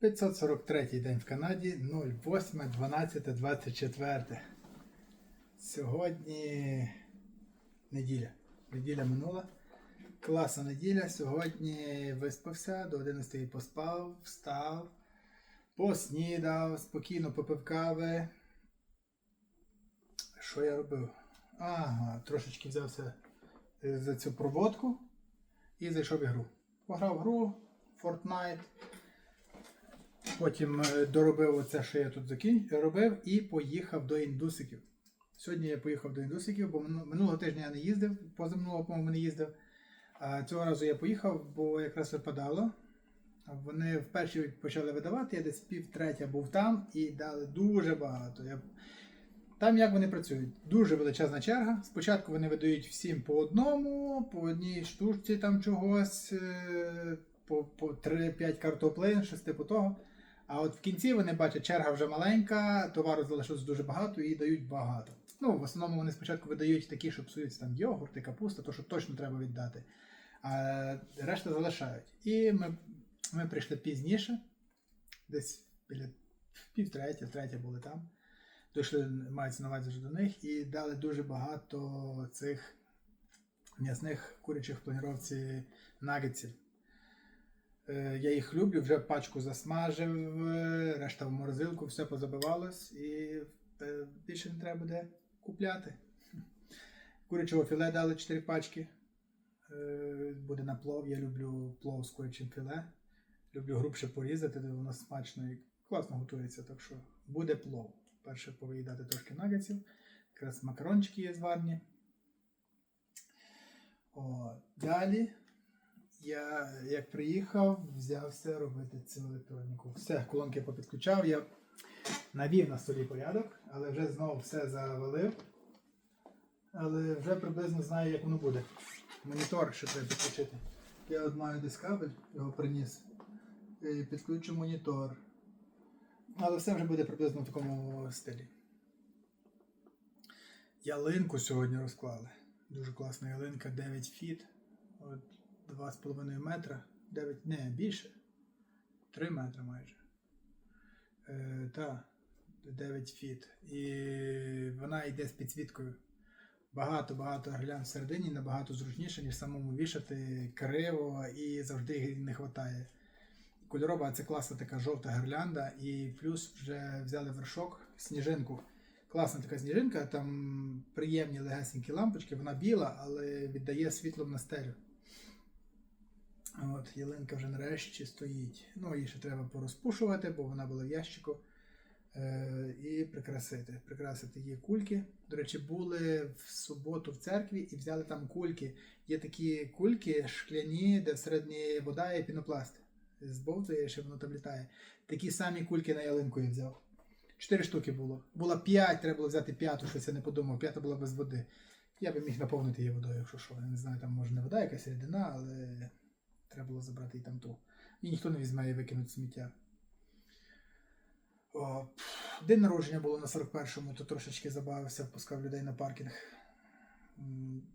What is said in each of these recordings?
543 день в Канаді, 08, 12, 24. Сьогодні неділя. Неділя минула. Класна неділя. Сьогодні виспався, до 11 поспав, встав, поснідав, спокійно попив кави. Що я робив? Ага, трошечки взявся е, за цю проводку і зайшов в ігру. Пограв в гру Fortnite. Потім е, доробив оце, що я тут робив, і поїхав до індусиків. Сьогодні я поїхав до індусиків, бо минулого тижня я не їздив, позаминулого, по-моєму, не їздив. А цього разу я поїхав, бо якраз випадало. Вони вперше почали видавати, я десь пів третя був там і дали дуже багато. Я... Там як вони працюють? Дуже величезна черга. Спочатку вони видають всім по одному, по одній штучці там чогось, е, по, по 3-5 картоплин, щось типу того. А от в кінці вони бачать, черга вже маленька, товару залишилось дуже багато і дають багато. Ну, в основному вони спочатку видають такі, що псуються там йогурти, капуста, то що точно треба віддати. А решта залишають. І ми, ми прийшли пізніше, десь біля пів третя, третя були там. Дійшли, мається на увазі вже до них, і дали дуже багато цих м'ясних курячих в планіровці нагетсів. Е, Я їх люблю, вже пачку засмажив, решта в морозилку, все позабивалось і е, більше не треба буде купляти. Курячого філе дали 4 пачки. Е, Буде на плов. Я люблю плов з курячим філе. Люблю грубше порізати, де воно смачно і класно готується. Так що буде плов. Перше повиїдати трошки нагетсів. Якраз макарончики є зварні. О, далі я як приїхав, взявся робити цю електроніку. Все, колонки попідключав, я навів на столі порядок, але вже знову все завалив. Але вже приблизно знаю, як воно буде. Монітор ще треба підключити. Я от маю десь кабель, його приніс. І підключу монітор. Але все вже буде приблизно в такому стилі. Ялинку сьогодні розклали. Дуже класна ялинка, 9 фіт. От 2,5 метра. 9, не, більше. 3 метри майже. Е, та, 9 фіт. І вона йде з підсвіткою. Багато-багато гірлянд всередині набагато зручніше, ніж самому вішати криво і завжди не вистачає. Кольорова це класна така жовта гірлянда, і плюс вже взяли вершок, сніжинку. Класна така сніжинка, там приємні легесенькі лампочки, вона біла, але віддає світлом на стелю. От, ялинка вже нарешті стоїть. Ну, її ще треба порозпушувати, бо вона була в ящику. Е, і прикрасити. Прикрасити її кульки. До речі, були в суботу в церкві і взяли там кульки. Є такі кульки шкляні, де всередині вода і пінопласт. Збовтує, що воно там літає. Такі самі кульки на ялинку я взяв. Чотири штуки було. Було п'ять, треба було взяти п'яту, щось я не подумав. П'ята була без води. Я би міг наповнити її водою, якщо що. Я не знаю, там може не вода, якась рідина, але було забрати і там ту. І ніхто не візьме і викинуть сміття. О, день народження було на 41-му, то трошечки забавився, впускав людей на паркінг.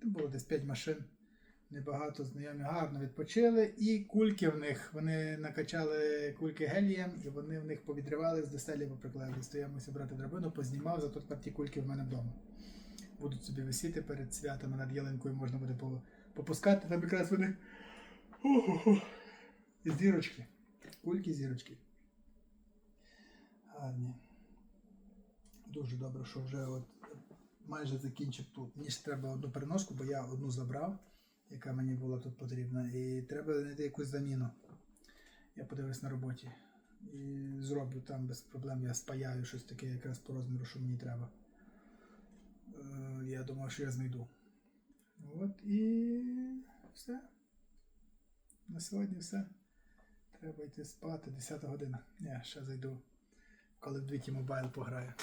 Було десь 5 машин. Небагато знайомі гарно відпочили. І кульки в них. Вони накачали кульки гелієм, і вони в них повідривали з доселі поприклеїли. Стоямося брати драбину, познімав, зато тепер ті кульки в мене вдома. Будуть собі висіти перед святами над ялинкою, можна буде попускати. Там якраз вони. Зірочки. Кульки зірочки. Гарні. Дуже добре, що вже от майже закінчив тут. Мені ще треба одну переноску, бо я одну забрав, яка мені була тут потрібна. І треба знайти якусь заміну. Я подивлюсь на роботі. І зроблю там без проблем. Я спаяю щось таке якраз по розміру, що мені треба. Е, Я думаю, що я знайду. От і все. На сьогодні все. Треба йти спати, 10 година. Я ще зайду, коли в Двіті Мобайл пограю.